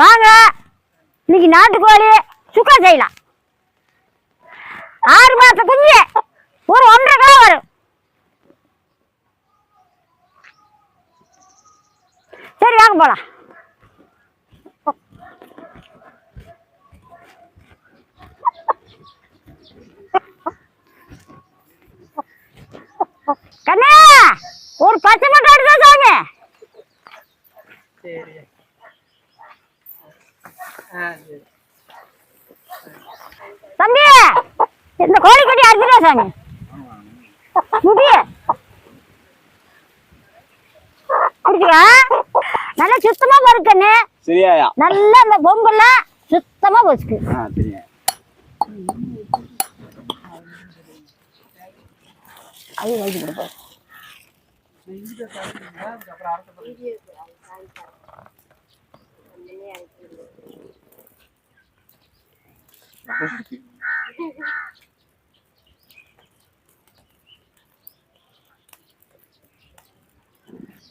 வாங்க. இன்னைக்கு நாட்டுக்கோழி சுக்கா செய்யலாம். ஆறு மாச குஞ்சு. ஒரு ஒன்றரை கிலோ வரும். சரி வாங்க போலாம். கண்ணா ஒரு பச்சை மட்டும் எடுத்தா வாங்க. சரி. தம்பி இந்த கோழி கட்டி அடிச்சுடா சாமி. முடி. அடிச்சுக்கா. நல்லா சுத்தமா பருக்கண்ணு சரியாயா? நல்லா இந்த பொங்கல்லாம் சுத்தமா சரியா. அது வச்சு கொடுப்போம்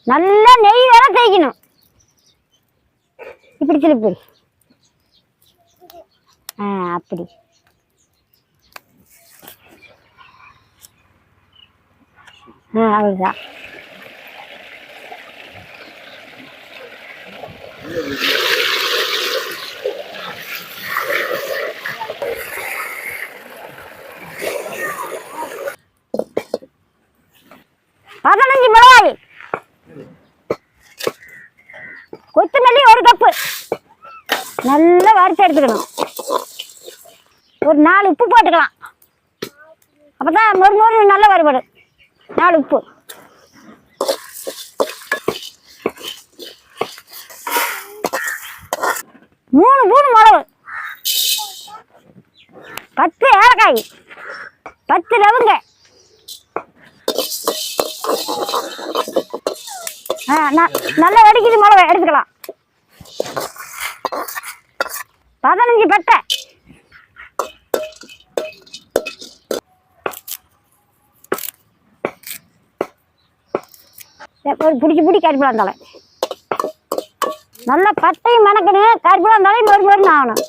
நல்லா நெய் வேற தேய்க்கணும். இப்படி திருப்பி. ஆ அப்படி. ஆ அவ்வளோதான் பதினஞ்சு மிளகாய். கொத்தமல்லி ஒரு கப்பு. நல்லா வறுத்து எடுத்துக்கணும். ஒரு நாலு உப்பு போட்டுக்கலாம். அப்பதான் மொறு மொறு நல்லா வறுபடும். நாலு உப்பு. மூணு மூணு மிளகு. பத்து ஏலக்காய். பத்து லவங்க ஆ ந- நல்லா வெடிக்குது மிளகா எடுத்துக்கலாம். பதினஞ்சு பட்டை. ஒரு பிடிச்சி பிடி கருப்பிலாம் தலை. நல்லா பட்டையும் மணக்கணும் கருப்பிலாம் தலை மொறு மொறுன்னு ஆகணும்.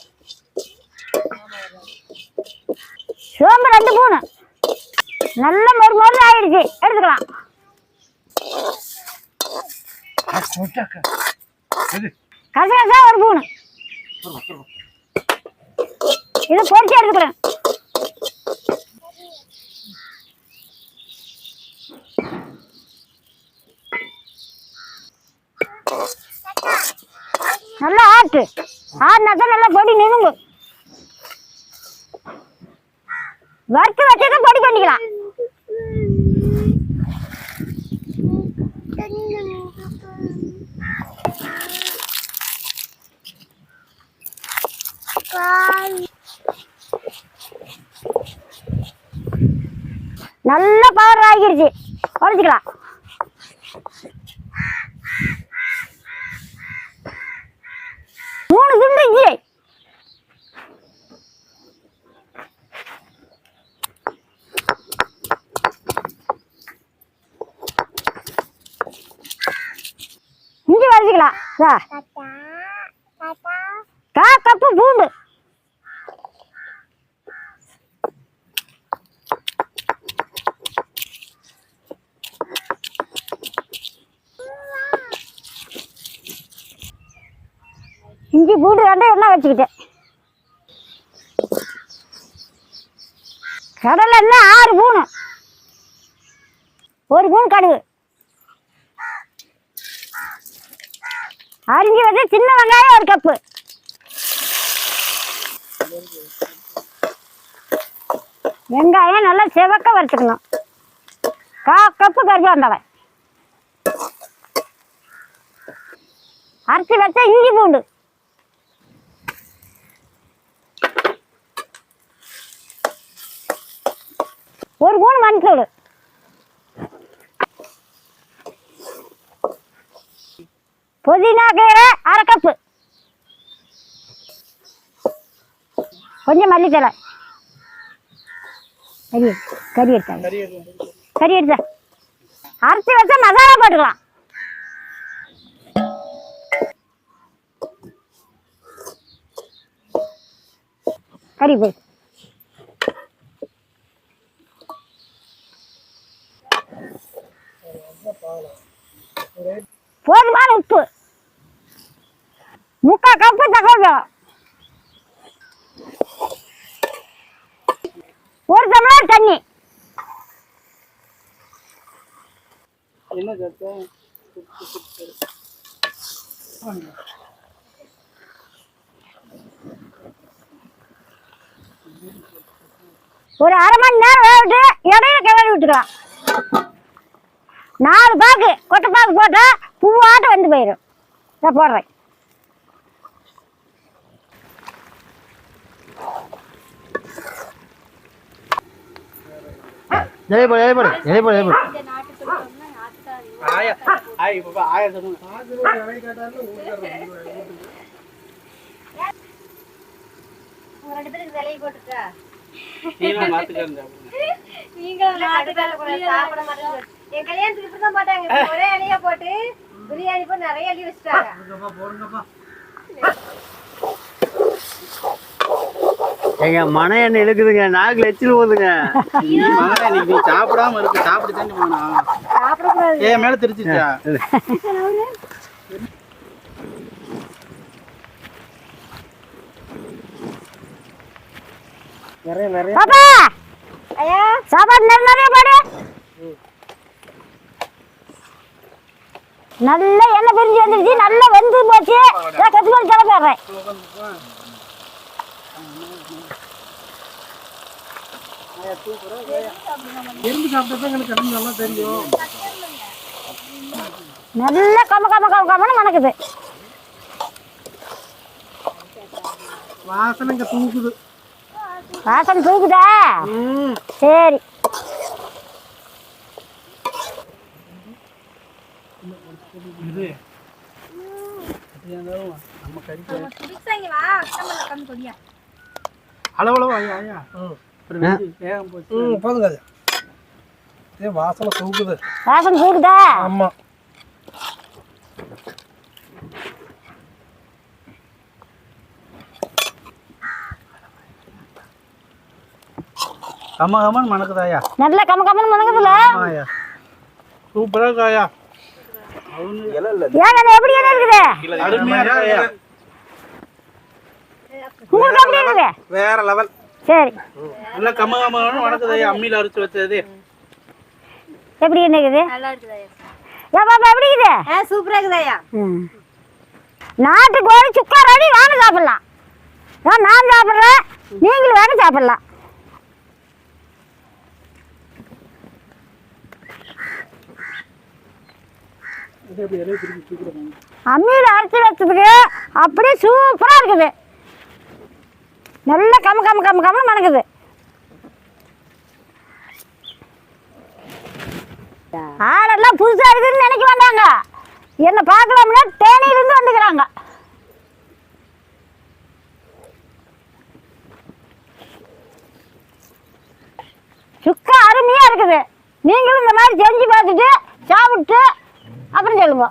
சோம்பு ரெண்டு பூனு. நல்ல மொறு மொறு ஆயிடுச்சு. எடுத்துக்கலாம். கசகசா ஒரு மூணு இது பொறிச்சு எடுத்துக்கிறேன் நல்லா ஆட்டு ஆடினா தான் நல்லா பொடி நிறுங்கும் வறுத்து வச்சதை பொடி பண்ணிக்கலாம் நல்ல பவர் ஆகிடுச்சு உடச்சிக்கலாம் மூணு துண்டு இஞ்சி. இஞ்சி வதச்சிக்கலாம் கா கப்பு பூண்டு. இஞ்சி பூண்டு ரெண்டையும் என்ன வச்சுக்கிட்டேன் கடலை என்ன ஆறு பூணு ஒரு பூன் கடுகு அரிஞ்சு வந்து சின்ன வெங்காயம் ஒரு கப்பு. வெங்காயம் நல்லா செவக்க வறுத்துக்கணும். கா கப்பு கருவேப்பிலை அரைச்சி வச்சா இஞ்சி பூண்டு. ஒரு மூணு மஞ்சள் புதினா கீரை அரை கப்பு கொஞ்சம் மல்லித்தலை கறி கறி எடுத்தாங்க கறி எடுத்தா அரைச்சி வச்சா மசாலா போட்டுக்கலாம். கறி போய் போதுமான உப்பு. முக்கால் கப்பு தகவல் ஒரு டம்ளர் தண்ணி. ஒரு அரை மணி நேரம் விட்டு இடையில கிளறி விட்டுக்கலாம். நாலு பாக்கு கொட்டை பாக்கு போட்டா பூவாட்டம் வந்து போயிடும் இதை போடுறேன். ஜெயபடு ஜெயபடு ஜெயபடு ஜெயபடு ஆயா ஆயா இப்ப பா, ஆயா சொல்லுங்க நீங்க என் கல்யாணத்துக்கு இப்படிதான் போட்டாங்க. இப்ப ஒரே இலையா போட்டு பிரியாணி போட்டு நிறைய அள்ளி வச்சுட்டாங்க. எங்க மன எண்ணெய் இழுக்குதுங்க. நாக்குல எச்சில் போகுதுங்க. நீ சாப்பிடாம இருக்கு. சாப்பிட்டு தாண்டி போனா. சாப்பிடக்கூடாது. ஏன் மேல தெரிச்சிச்சா நிறைய நிறைய. பாப்பா! ஐயா. சாப்பாடு நிறைய நிறைய போடு. நல்லா எண்ணெய் பிரிஞ்சு வந்துருச்சு நல்லா வெந்து போச்சு. நான் கத்து பண்ணி தர போடுறேன். எறும்பு சாப்பிட்டா எனக்கு கடன் நல்லா கம கம கம கமன்னு மணக்குது. வாசனை தூக்குது. வாசனை தூக்குதா? சரி. இது. இருந்தாலும் நம்ம கறி அளவளவு ஐயா ஐயா வேகம் போச்சு. போதுங்க அது. ஏ வாசனை தூக்குது. வாசனை தூக்குதா? ஆமா. கம்ம கம்மன்னு மணக்குதாயா? நல்லா கம கமன்னு மணக்குதுல? ஆயா சூப்பரா இருக்காயா? ஏங்க அது எப்படி என்ன இருக்குது? உங்களுக்கு எப்படி இருக்குது? வேற லெவல் சரி. நல்லா கம்ம கம்மன்னு மணக்குதாயா அம்மியில அரைச்சு வச்சது. எப்படி என்ன இருக்குது? நல்லா இருக்குதா ஏன் பாப்பா எப்படி இருக்குது? ஆ சூப்பரா இருக்குதாயா ம். நாட்டு கோழி சுக்கா ரெடி வாங்க சாப்பிடலாம். நான் நான் சாப்பிட்றேன் நீங்களும் வேணும் சாப்பிடலாம். அம்மியில் அரைச்சி வச்சதுக்கு அப்படியே சூப்பராக இருக்குது. நல்ல கம கம கம கம மணக்குது. ஆடெல்லாம் புதுசாக இருக்குதுன்னு நினைக்க வேண்டாங்க என்னை பார்க்கலாம்னா தேனியிலிருந்து வந்துக்கிறாங்க. சுக்கா அருமையாக இருக்குது. நீங்களும் இந்த மாதிரி செஞ்சு பார்த்துட்டு சாப்பிட்டு அப்புறம் சொல்லுங்க